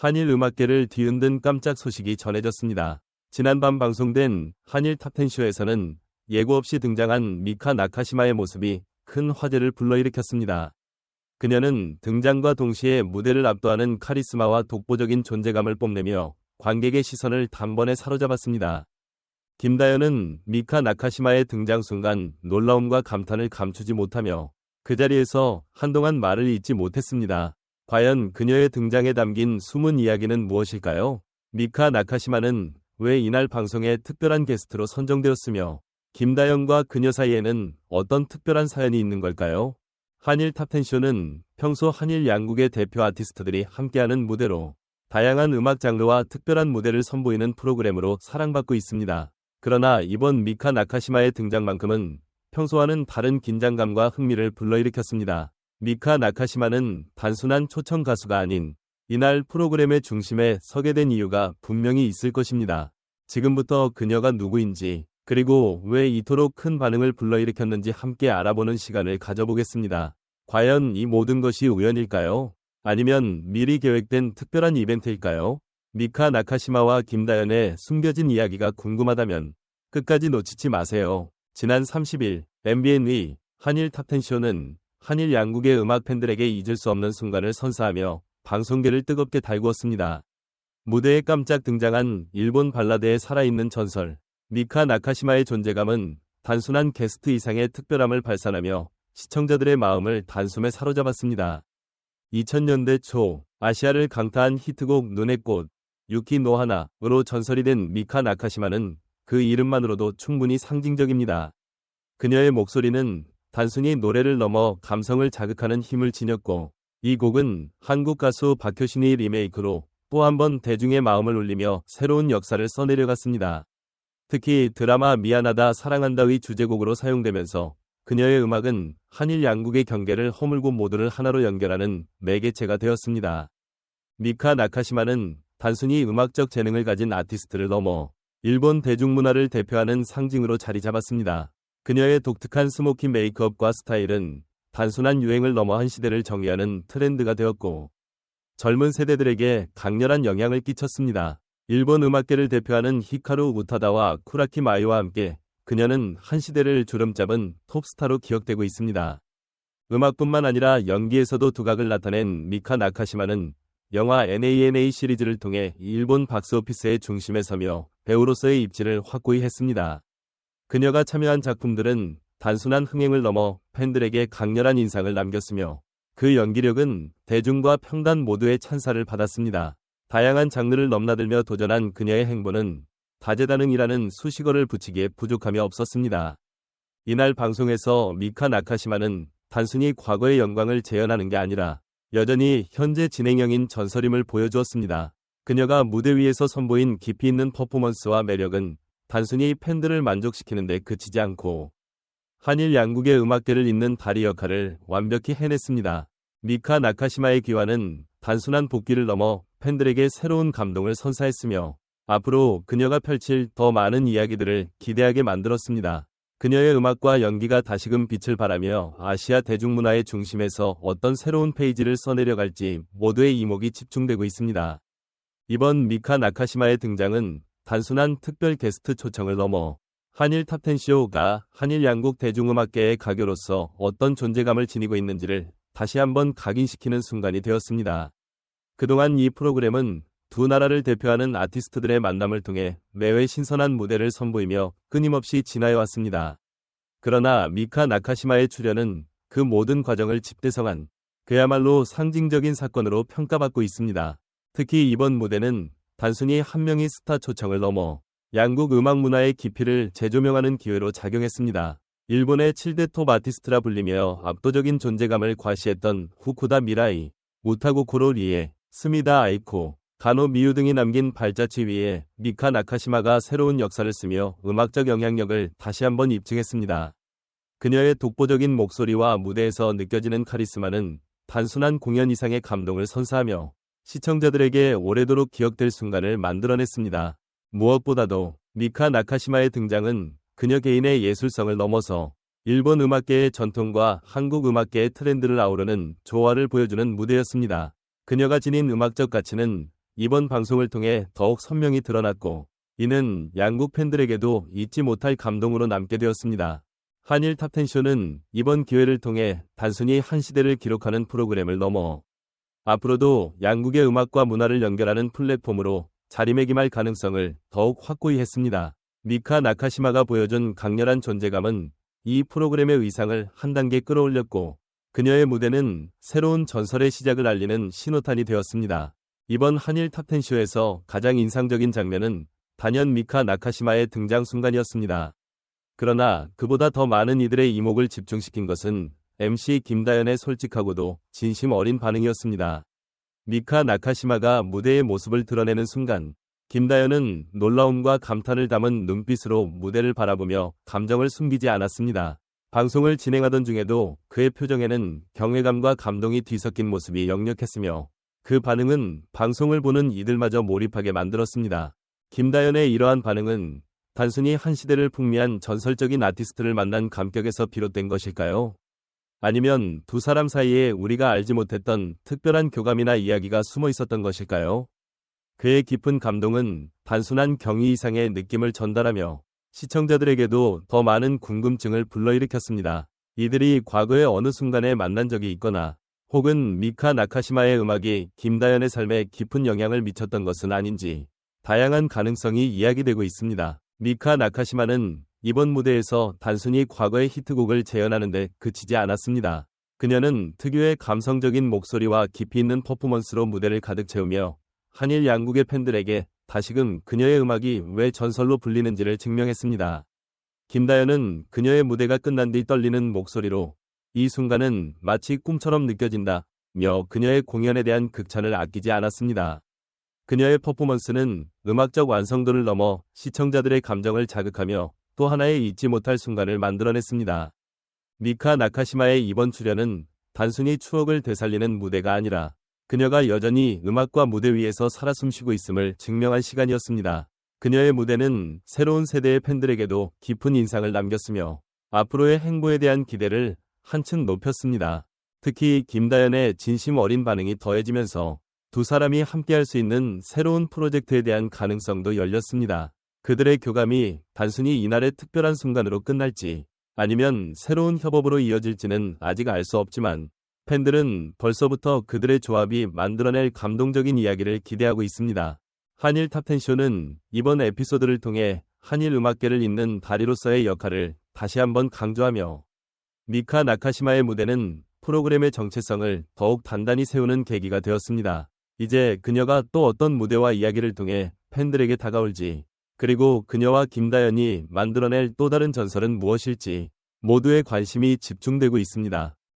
한일 음악계를 뒤흔든 깜짝 소식이 전해졌습니다. 지난밤 방송된 한일 탑텐쇼에서는 예고 없이 등장한 미카 나카시마의 모습이 큰 화제를 불러일으켰습니다. 그녀는 등장과 동시에 무대를 압도하는 카리스마와 독보적인 존재감을 뽐내며 관객의 시선을 단번에 사로잡았습니다. 김다연은 미카 나카시마의 등장 순간 놀라움과 감탄을 감추지 못하며 그 자리에서 한동안 말을 잇지 못했습니다. 과연 그녀의 등장에 담긴 숨은 이야기는 무엇일까요? 미카 나카시마는 왜 이날 방송에 특별한 게스트로 선정되었으며 김다영과 그녀 사이에는 어떤 특별한 사연이 있는 걸까요? 한일 탑텐쇼는 평소 한일 양국의 대표 아티스트들이 함께하는 무대로 다양한 음악 장르와 특별한 무대를 선보이는 프로그램으로 사랑받고 있습니다. 그러나 이번 미카 나카시마의 등장만큼은 평소와는 다른 긴장감과 흥미를 불러일으켰습니다. 미카 나카시마는 단순한 초청 가수가 아닌 이날 프로그램의 중심에 서게 된 이유가 분명히 있을 것입니다. 지금부터 그녀가 누구인지 그리고 왜 이토록 큰 반응을 불러일으켰는지 함께 알아보는 시간을 가져보겠습니다. 과연 이 모든 것이 우연일까요? 아니면 미리 계획된 특별한 이벤트일까요? 미카 나카시마와 김다연의 숨겨진 이야기가 궁금하다면 끝까지 놓치지 마세요. 지난 30일 MBN의 한일 탑텐쇼는 한일 양국의 음악 팬들에게 잊을 수 없는 순간을 선사하며 방송계를 뜨겁게 달구었습니다. 무대에 깜짝 등장한 일본 발라드의 살아있는 전설 미카 나카시마의 존재감은 단순한 게스트 이상의 특별함을 발산하며 시청자들의 마음을 단숨에 사로잡았습니다. 2000년대 초 아시아를 강타한 히트곡 눈의 꽃 유키 노하나으로 전설이 된 미카 나카시마는 그 이름만으로도 충분히 상징적입니다. 그녀의 목소리는 단순히 노래를 넘어 감성을 자극하는 힘을 지녔고 이 곡은 한국 가수 박효신의 리메이크로 또 한 번 대중의 마음을 울리며 새로운 역사를 써내려갔습니다. 특히 드라마 미안하다 사랑한다의 주제곡으로 사용되면서 그녀의 음악은 한일 양국의 경계를 허물고 모두를 하나로 연결하는 매개체가 되었습니다. 미카 나카시마는 단순히 음악적 재능을 가진 아티스트를 넘어 일본 대중문화를 대표하는 상징으로 자리 잡았습니다. 그녀의 독특한 스모키 메이크업과 스타일은 단순한 유행을 넘어 한 시대를 정의하는 트렌드가 되었고 젊은 세대들에게 강렬한 영향을 끼쳤습니다. 일본 음악계를 대표하는 히카루 우타다와 쿠라키 마이와 함께 그녀는 한 시대를 주름잡은 톱스타로 기억되고 있습니다. 음악뿐만 아니라 연기에서도 두각을 나타낸 미카 나카시마는 영화 NANA 시리즈를 통해 일본 박스오피스의 중심에 서며 배우로서의 입지를 확고히 했습니다. 그녀가 참여한 작품들은 단순한 흥행을 넘어 팬들에게 강렬한 인상을 남겼으며 그 연기력은 대중과 평단 모두의 찬사를 받았습니다. 다양한 장르를 넘나들며 도전한 그녀의 행보는 다재다능이라는 수식어를 붙이기에 부족함이 없었습니다. 이날 방송에서 미카 나카시마는 단순히 과거의 영광을 재현하는 게 아니라 여전히 현재 진행형인 전설임을 보여주었습니다. 그녀가 무대 위에서 선보인 깊이 있는 퍼포먼스와 매력은 단순히 팬들을 만족시키는데 그치지 않고 한일 양국의 음악계를 잇는 다리 역할을 완벽히 해냈습니다. 미카 나카시마의 귀환은 단순한 복귀를 넘어 팬들에게 새로운 감동을 선사했으며 앞으로 그녀가 펼칠 더 많은 이야기들을 기대하게 만들었습니다. 그녀의 음악과 연기가 다시금 빛을 발하며 아시아 대중문화의 중심에서 어떤 새로운 페이지를 써내려갈지 모두의 이목이 집중되고 있습니다. 이번 미카 나카시마의 등장은 단순한 특별 게스트 초청을 넘어 한일 탑텐쇼가 한일 양국 대중음악계의 가교로서 어떤 존재감을 지니고 있는지를 다시 한번 각인시키는 순간이 되었습니다. 그동안 이 프로그램은 두 나라를 대표하는 아티스트들의 만남을 통해 매회 신선한 무대를 선보이며 끊임없이 진화해 왔습니다. 그러나 미카 나카시마의 출연은 그 모든 과정을 집대성한 그야말로 상징적인 사건으로 평가받고 있습니다. 특히 이번 무대는 단순히 한 명의 스타 초청을 넘어 양국 음악 문화의 깊이를 재조명하는 기회로 작용했습니다. 일본의 7대 톱 아티스트라 불리며 압도적인 존재감을 과시했던 후쿠다 미라이, 우타고 코로리에, 스미다 아이코, 가노 미유 등이 남긴 발자취 위에 미카 나카시마가 새로운 역사를 쓰며 음악적 영향력을 다시 한번 입증했습니다. 그녀의 독보적인 목소리와 무대에서 느껴지는 카리스마는 단순한 공연 이상의 감동을 선사하며 시청자들에게 오래도록 기억될 순간을 만들어냈습니다. 무엇보다도 미카 나카시마의 등장은 그녀 개인의 예술성을 넘어서 일본 음악계의 전통과 한국 음악계의 트렌드를 아우르는 조화를 보여주는 무대였습니다. 그녀가 지닌 음악적 가치는 이번 방송을 통해 더욱 선명히 드러났고 이는 양국 팬들에게도 잊지 못할 감동으로 남게 되었습니다. 한일 탑텐쇼는 이번 기회를 통해 단순히 한 시대를 기록하는 프로그램을 넘어 앞으로도 양국의 음악과 문화를 연결하는 플랫폼으로 자리매김할 가능성을 더욱 확고히 했습니다. 미카 나카시마가 보여준 강렬한 존재감은 이 프로그램의 의상을 한 단계 끌어올렸고 그녀의 무대는 새로운 전설의 시작을 알리는 신호탄이 되었습니다. 이번 한일 탑텐쇼에서 가장 인상적인 장면은 단연 미카 나카시마의 등장 순간이었습니다. 그러나 그보다 더 많은 이들의 이목을 집중시킨 것은 MC 김다연의 솔직하고도 진심 어린 반응이었습니다. 미카 나카시마가 무대의 모습을 드러내는 순간 김다연은 놀라움과 감탄을 담은 눈빛으로 무대를 바라보며 감정을 숨기지 않았습니다. 방송을 진행하던 중에도 그의 표정에는 경외감과 감동이 뒤섞인 모습이 역력했으며 그 반응은 방송을 보는 이들마저 몰입하게 만들었습니다. 김다연의 이러한 반응은 단순히 한 시대를 풍미한 전설적인 아티스트를 만난 감격에서 비롯된 것일까요? 아니면 두 사람 사이에 우리가 알지 못했던 특별한 교감이나 이야기가 숨어 있었던 것일까요? 그의 깊은 감동은 단순한 경의 이상의 느낌을 전달하며 시청자들에게도 더 많은 궁금증을 불러일으켰습니다. 이들이 과거의 어느 순간에 만난 적이 있거나 혹은 미카 나카시마의 음악이 김다연의 삶에 깊은 영향을 미쳤던 것은 아닌지 다양한 가능성이 이야기되고 있습니다. 미카 나카시마는 이번 무대에서 단순히 과거의 히트곡을 재현하는데 그치지 않았습니다. 그녀는 특유의 감성적인 목소리와 깊이 있는 퍼포먼스로 무대를 가득 채우며 한일 양국의 팬들에게 다시금 그녀의 음악이 왜 전설로 불리는지를 증명했습니다. 김다연은 그녀의 무대가 끝난 뒤 떨리는 목소리로 이 순간은 마치 꿈처럼 느껴진다 며 그녀의 공연에 대한 극찬을 아끼지 않았습니다. 그녀의 퍼포먼스는 음악적 완성도를 넘어 시청자들의 감정을 자극하며 또 하나의 잊지 못할 순간을 만들어냈습니다. 미카 나카시마의 이번 출연은 단순히 추억을 되살리는 무대가 아니라 그녀가 여전히 음악과 무대 위에서 살아 숨쉬고 있음을 증명한 시간이었습니다. 그녀의 무대는 새로운 세대의 팬들에게도 깊은 인상을 남겼으며 앞으로의 행보에 대한 기대를 한층 높였습니다. 특히 김다연의 진심 어린 반응이 더해지면서 두 사람이 함께할 수 있는 새로운 프로젝트에 대한 가능성도 열렸습니다. 그들의 교감이 단순히 이날의 특별한 순간으로 끝날지 아니면 새로운 협업으로 이어질지는 아직 알 수 없지만 팬들은 벌써부터 그들의 조합이 만들어낼 감동적인 이야기를 기대하고 있습니다. 한일 탑텐쇼는 이번 에피소드를 통해 한일 음악계를 잇는 다리로서의 역할을 다시 한번 강조하며 미카 나카시마의 무대는 프로그램의 정체성을 더욱 단단히 세우는 계기가 되었습니다. 이제 그녀가 또 어떤 무대와 이야기를 통해 팬들에게 다가올지, 그리고 그녀와 김다연이 만들어낼 또 다른 전설은 무엇일지 모두의 관심이 집중되고 있습니다.